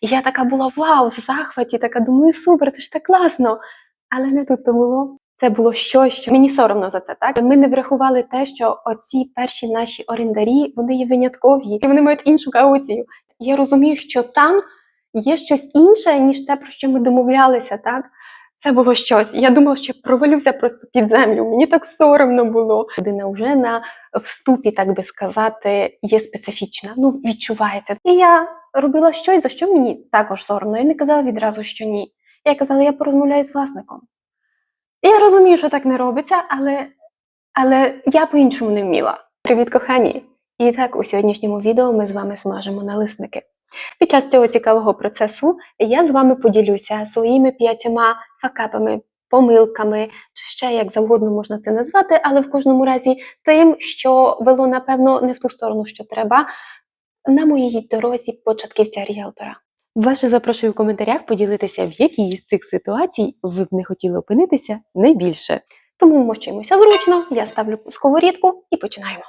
І я така була вау, в захваті, така думаю, супер, це ж так класно. Але не тут то було. Це було щось, що мені соромно за це. Так ми не врахували те, що оці перші наші орендарі вони є виняткові, і вони мають іншу кауцію. Я розумію, що там є щось інше, ніж те, про що ми домовлялися. Так це було щось. Я думала, що провалюся просто під землю. Мені так соромно було. Людина вже на вступі, так би сказати, є специфічна. Ну відчувається. І я робила щось, за що мені також соромно. Я не казала відразу, що ні. Я казала, я порозмовляю з власником. І я розумію, що так не робиться, але, але я по-іншому не вміла. Привіт, кохані! І так, у сьогоднішньому відео ми з вами смажимо налисники. Під час цього цікавого процесу я з вами поділюся своїми п'ятьма факапами, помилками, чи ще як завгодно можна це назвати, але в кожному разі тим, що вело, напевно, не в ту сторону, що треба, на моїй дорозі початківця ріелтора. Вас же запрошую в коментарях поділитися, в якій з цих ситуацій ви б не хотіли опинитися найбільше. Тому вмощуємося зручно, я ставлю сковорідку і починаємо.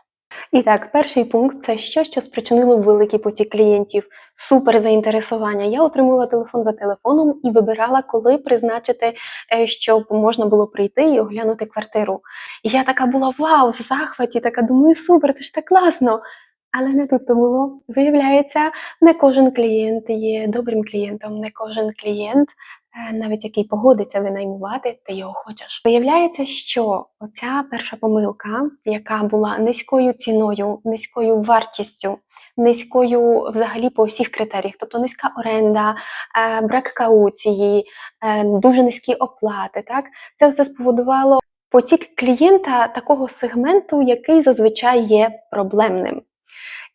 І так, перший пункт це щось, що спричинило великий потік клієнтів, супер заінтересування. Я отримувала телефон за телефоном і вибирала, коли призначити, е, щоб можна було прийти і оглянути квартиру. І я така була вау, в захваті, така думаю, супер, це ж так класно. Але не тут то було. Виявляється, не кожен клієнт є добрим клієнтом, не кожен клієнт, е, навіть який погодиться винаймувати, ти його хочеш. Виявляється, що оця перша помилка, яка була низькою ціною, низькою вартістю, низькою взагалі по всіх критеріях, тобто низька оренда, е, брак кауції, е, дуже низькі оплати. Так, це все спровокувало потік клієнта такого сегменту, який зазвичай є проблемним.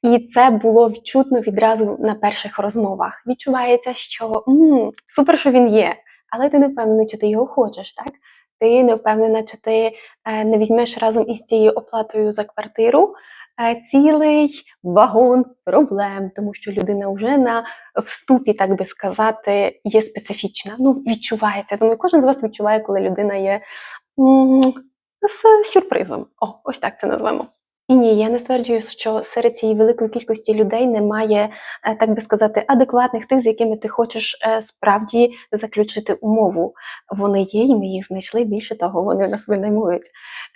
І це було відчутно відразу на перших розмовах. Відчувається, що м, супер, що він є, але ти не впевнений, чи ти його хочеш, так? Ти не впевнена, чи ти е, не візьмеш разом із цією оплатою за квартиру е, цілий вагон проблем, тому що людина вже на вступі, так би сказати, є специфічна. Ну, відчувається. Думаю, кожен з вас відчуває, коли людина є з сюрпризом. О, ось так це назвемо. І ні, я не стверджую, що серед цієї великої кількості людей немає, е, так би сказати, адекватних тих, з якими ти хочеш е, справді заключити умову. Вони є, і ми їх знайшли. Більше того, вони нас винаймують.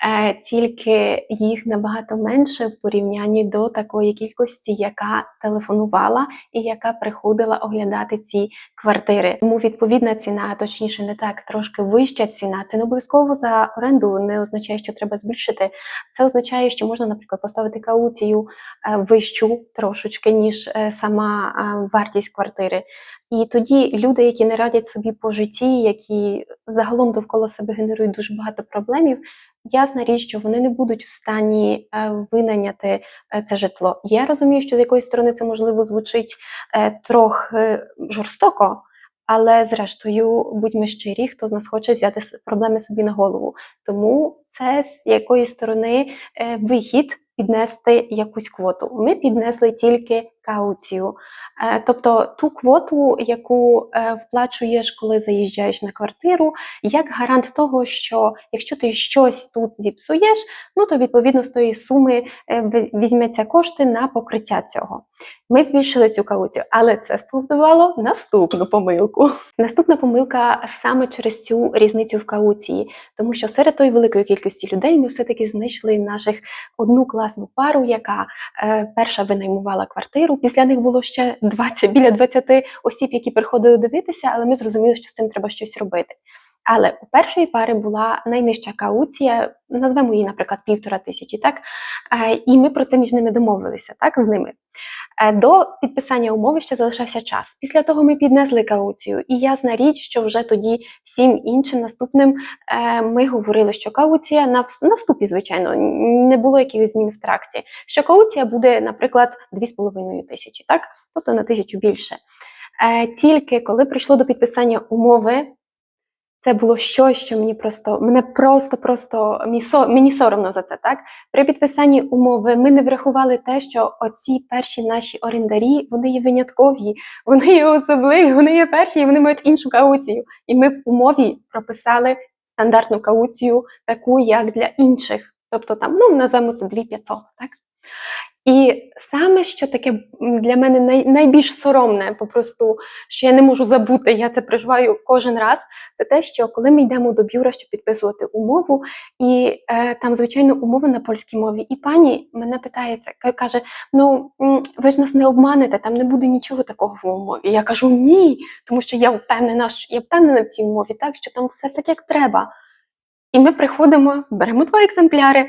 Е, Тільки їх набагато менше в порівнянні до такої кількості, яка телефонувала і яка приходила оглядати ці квартири. Тому відповідна ціна, точніше, не так, трошки вища ціна. Це не обов'язково за оренду, не означає, що треба збільшити. Це означає, що можна, наприклад, поставити кауцію е, вищу трошечки, ніж е, сама е, вартість квартири. І тоді люди, які не радять собі по житті, які загалом довкола себе генерують дуже багато проблемів, ясна річ, що вони не будуть в стані винайняти це житло. Я розумію, що з якоїсь сторони це можливо звучить трохи жорстоко. Але зрештою, будьмо щирі, хто з нас хоче взяти проблеми собі на голову. Тому це з якої сторони е, вихід піднести якусь квоту. Ми піднесли тільки кауцію, Е, тобто ту квоту, яку е, вплачуєш, коли заїжджаєш на квартиру, як гарант того, що якщо ти щось тут зіпсуєш, ну то відповідно з тої суми візьметься кошти на покриття цього. Ми збільшили цю кауцію, але це спровокувало наступну помилку. Наступна помилка саме через цю різницю в кауції, тому що серед тої великої кількості людей ми все-таки знайшли наших одну класну пару, яка е, перша винаймувала квартиру. Після них було ще 20, біля 20 осіб, які приходили дивитися, але ми зрозуміли, що з цим треба щось робити. Але у першої пари була найнижча кауція, назвемо її, наприклад, півтора тисячі, так? Е, І ми про це між ними домовилися, так, з ними. Е, До підписання умови ще залишався час. Після того ми піднесли кауцію, і ясна річ, що вже тоді всім іншим наступним е, ми говорили, що кауція на, вступі, звичайно, не було якихось змін в тракті. Що кауція буде, наприклад, 2,5 тисячі, так? Тобто на тисячу більше. Е, Тільки коли прийшло до підписання умови, це було щось, що мені просто мене просто, просто мені, соромно за це. Так при підписанні умови ми не врахували те, що оці перші наші орендарі вони є виняткові, вони є особливі, вони є перші, і вони мають іншу кауцію. І ми в умові прописали стандартну кауцію, таку як для інших. Тобто там, ну назвемо це 2500, так. І саме що таке для мене най, найбільш соромне, попросту, що я не можу забути, я це переживаю кожен раз. Це те, що коли ми йдемо до бюра, щоб підписувати умову, і е, там, звичайно, умова на польській мові. І пані мене питається, каже: Ну ви ж нас не обманете, там не буде нічого такого в умові. Я кажу ні, тому що я впевнена, що я впевнена в цій умові, так що там все так, як треба. І ми приходимо, беремо два екземпляри.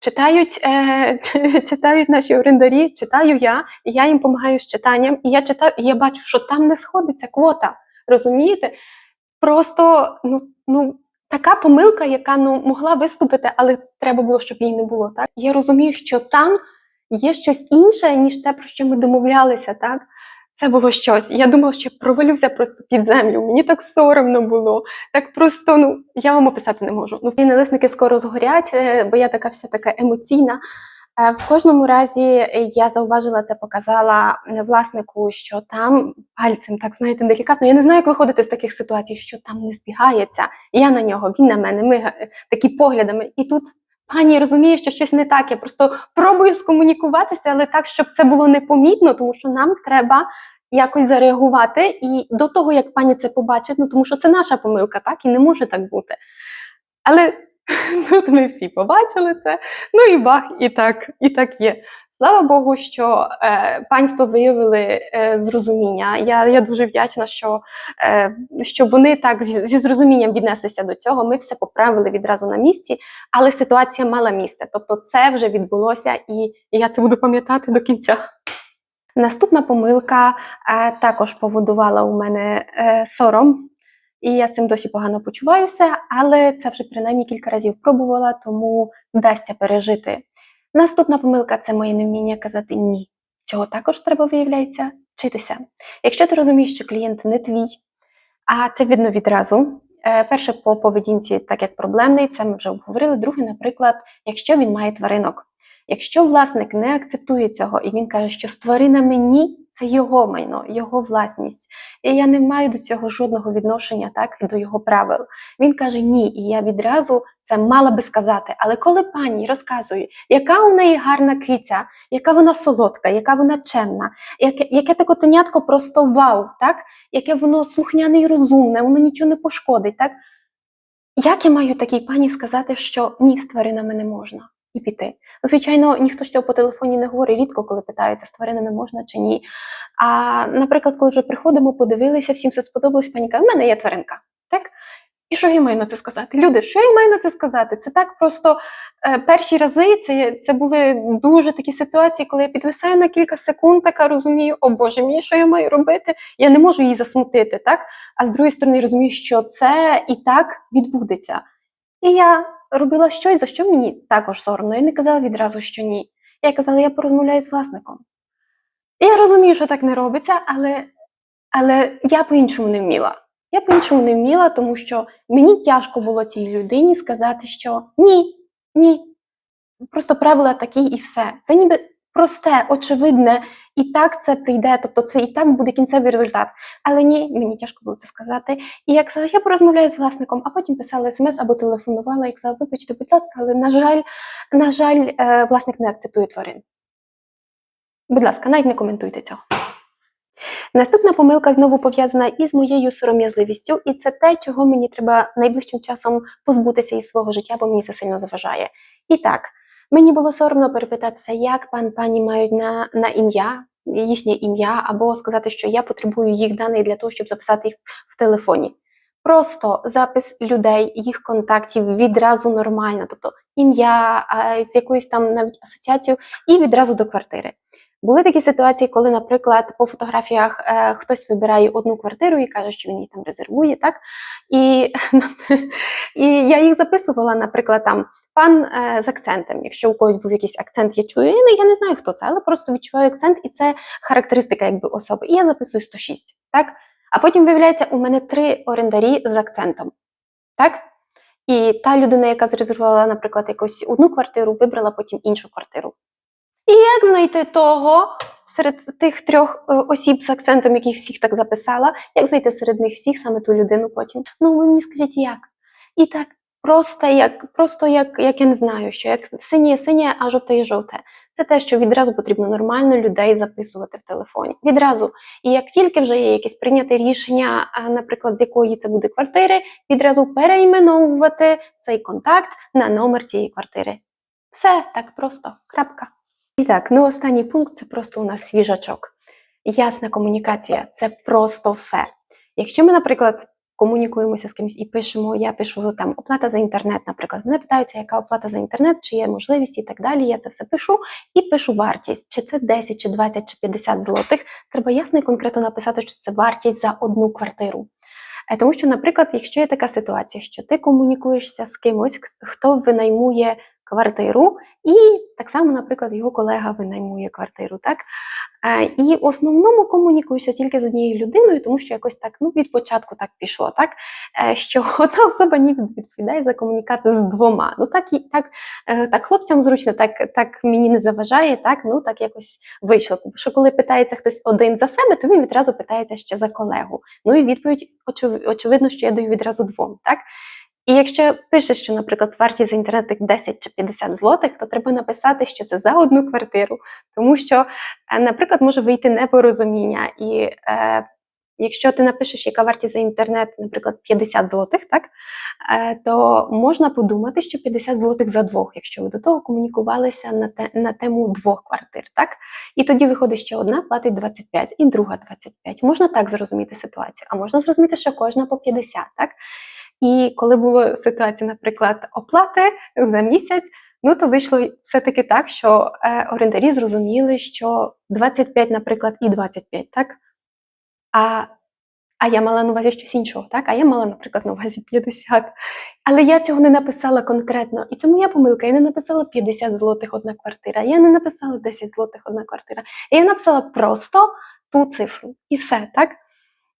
Читають, е, читають наші орендарі, читаю я, і я їм допомагаю з читанням, і я читаю, і я бачу, що там не сходиться квота. Розумієте? Просто ну, ну, така помилка, яка ну, могла виступити, але треба було, щоб її не було. Так? Я розумію, що там є щось інше, ніж те, про що ми домовлялися. Так? Це було щось. Я думала, що я провалюся просто під землю. Мені так соромно було. Так просто, ну я вам описати не можу. Ну, і налисники скоро згорять, е, бо я така вся така емоційна. Е, В кожному разі я зауважила це, показала е, власнику, що там пальцем, так знаєте, делікатно. Я не знаю, як виходити з таких ситуацій, що там не збігається. Я на нього, він на мене. Ми такі поглядами. І тут пані розуміє, що щось не так. Я просто пробую скомунікуватися, але так, щоб це було непомітно, тому що нам треба якось зареагувати. І до того, як пані це побачить, ну тому що це наша помилка, так і не може так бути. Але тут ми всі побачили це. Ну і бах, і так, і так є. Слава Богу, що е, панство виявили е, зрозуміння. Я, я дуже вдячна, що, е, що вони так зі, зі зрозумінням віднеслися до цього. Ми все поправили відразу на місці, але ситуація мала місце. Тобто, це вже відбулося, і я це буду пам'ятати до кінця. Наступна помилка е, також поводувала у мене е, сором, і я з цим досі погано почуваюся, але це вже принаймні кілька разів пробувала, тому вдасться пережити. Наступна помилка це моє невміння казати ні. Цього також треба, виявляється, вчитися. Якщо ти розумієш, що клієнт не твій, а це видно відразу. Е, Перше по поведінці, так як проблемний, це ми вже обговорили. Друге, наприклад, якщо він має тваринок. Якщо власник не акцептує цього і він каже, що з тваринами ні, це його майно, його власність. І я не маю до цього жодного відношення, так до його правил. Він каже ні, і я відразу це мала би сказати. Але коли пані розказує, яка у неї гарна киця, яка вона солодка, яка вона чемна, яке, яке те котенятко просто вау, так? яке воно слухняне і розумне, воно нічого не пошкодить. Так? Як я маю такій пані сказати, що ні, з тваринами не можна? І піти. Звичайно, ніхто ж цього по телефоні не говорить, рідко коли питаються, з тваринами можна чи ні. А наприклад, коли вже приходимо, подивилися, всім все сподобалось, пані каже, в мене є тваринка. Так? І що я маю на це сказати? Люди, що я маю на це сказати? Це так просто е, перші рази це, це були дуже такі ситуації, коли я підвисаю на кілька секунд, така розумію, о Боже мій, що я маю робити? Я не можу її засмутити, так? А з другої сторони, розумію, що це і так відбудеться. І я робила щось, за що мені також соромно. Я не казала відразу, що ні. Я казала, я порозмовляю з власником. І я розумію, що так не робиться, але, але я по-іншому не вміла. Я по-іншому не вміла, тому що мені тяжко було цій людині сказати, що ні, ні. Просто правила такі і все. Це ніби просте, очевидне, і так це прийде, тобто це і так буде кінцевий результат. Але ні, мені тяжко було це сказати. І як сказала, я порозмовляю з власником, а потім писала смс або телефонувала і казала, вибачте, будь ласка, але на жаль, на жаль, е, власник не акцептує тварин. Будь ласка, навіть не коментуйте цього. Наступна помилка знову пов'язана із моєю сором'язливістю, і це те, чого мені треба найближчим часом позбутися із свого життя, бо мені це сильно заважає. І так, мені було соромно перепитатися, як пан пані мають на, на ім'я, їхнє ім'я, або сказати, що я потребую їх даних для того, щоб записати їх в телефоні. Просто запис людей, їх контактів відразу нормально, тобто ім'я з якоюсь там навіть асоціацією, і відразу до квартири. Були такі ситуації, коли, наприклад, по фотографіях е, хтось вибирає одну квартиру і каже, що він її там резервує, так? І, і я їх записувала, наприклад, там пан е, з акцентом. Якщо у когось був якийсь акцент, я чую, я не, я не знаю, хто це, але просто відчуваю акцент, і це характеристика якби особи. І я записую 106, так? А потім виявляється, у мене три орендарі з акцентом, так? І та людина, яка зарезервувала, наприклад, якусь одну квартиру, вибрала потім іншу квартиру. І як знайти того серед тих трьох е, осіб з акцентом, яких всіх так записала, як знайти серед них всіх саме ту людину потім? Ну ви мені скажіть, як? І так просто як, просто як, як я не знаю, що як синє синє, а жовте є жовте. Це те, що відразу потрібно нормально людей записувати в телефоні. Відразу. І як тільки вже є якесь прийняте рішення, наприклад, з якої це буде квартири, відразу переіменовувати цей контакт на номер цієї квартири. Все так просто. Крапка. І так, ну останній пункт це просто у нас свіжачок. Ясна комунікація це просто все. Якщо ми, наприклад, комунікуємося з кимось і пишемо, я пишу там оплата за інтернет, наприклад, мене питаються, яка оплата за інтернет, чи є можливість і так далі. Я це все пишу і пишу вартість, чи це 10, чи 20, чи 50 злотих. Треба ясно і конкретно написати, що це вартість за одну квартиру. Е, Тому що, наприклад, якщо є така ситуація, що ти комунікуєшся з кимось, хто винаймує квартиру, і так само, наприклад, його колега винаймує квартиру, так? Е, І в основному комунікуєшся тільки з однією людиною, тому що якось так ну, від початку так пішло, так? Е, що одна особа ніби відповідає за комунікацію з двома. Ну так і так, е, так хлопцям зручно, так, так мені не заважає, так, ну так якось вийшло. Тому що коли питається хтось один за себе, то він відразу питається ще за колегу. Ну і відповідь очевидно, що я даю відразу двом. Так? І якщо пишеш, що, наприклад, вартість за інтернет 10 чи 50 злотих, то треба написати, що це за одну квартиру, тому що, е, наприклад, може вийти непорозуміння. І е, якщо ти напишеш, яка вартість за інтернет, наприклад, 50 злотих, так, е, то можна подумати, що 50 злотих за двох, якщо ви до того комунікувалися на, те, на тему двох квартир. Так? І тоді виходить, що одна платить 25 і друга 25. Можна так зрозуміти ситуацію, а можна зрозуміти, що кожна по 50. Так? І коли була ситуація, наприклад, оплати за місяць, ну то вийшло все-таки так, що е, орендарі зрозуміли, що 25, наприклад, і 25, так? А, а я мала на увазі щось іншого, так? А я мала, наприклад, на увазі 50. Але я цього не написала конкретно. І це моя помилка. Я не написала 50 злотих одна квартира, я не написала 10 злотих одна квартира. Я написала просто ту цифру. І все, так?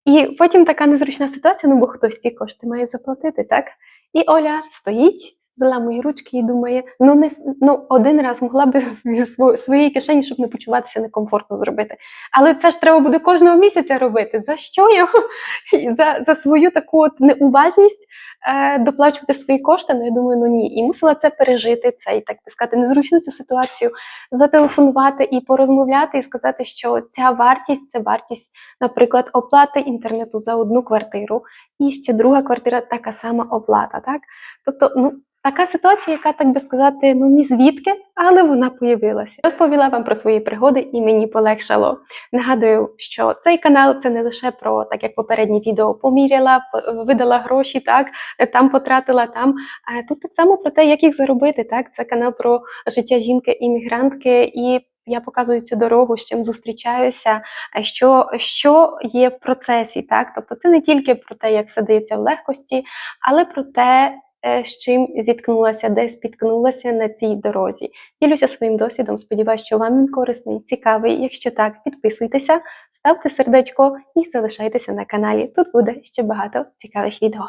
І потім така незручна ситуація, ну бо хтось ці кошти має заплатити, так? І Оля стоїть, заламує ручки і думає: ну не ну один раз могла би зі сво- своєї кишені, щоб не почуватися некомфортно зробити. Але це ж треба буде кожного місяця робити. За що я за, за свою таку от неуважність е, доплачувати свої кошти? Ну я думаю, ну ні. І мусила це пережити, цей так би сказати, незручну цю ситуацію, зателефонувати і порозмовляти, і сказати, що ця вартість це вартість, наприклад, оплати інтернету за одну квартиру, і ще друга квартира така сама оплата. Так? Тобто, ну. Така ситуація, яка, так би сказати, ну ні звідки, але вона появилася. Розповіла вам про свої пригоди і мені полегшало. Нагадую, що цей канал це не лише про, так як попереднє відео, поміряла, видала гроші, так, там потратила, там. А тут так само про те, як їх заробити. Так, це канал про життя жінки-іммігрантки, і я показую цю дорогу, з чим зустрічаюся, а що, що є в процесі. Так, тобто це не тільки про те, як все дається в легкості, але про те. Е, З чим зіткнулася, де спіткнулася на цій дорозі. Ділюся своїм досвідом. Сподіваюся, що вам він корисний, цікавий. Якщо так, підписуйтеся, ставте сердечко і залишайтеся на каналі. Тут буде ще багато цікавих відео.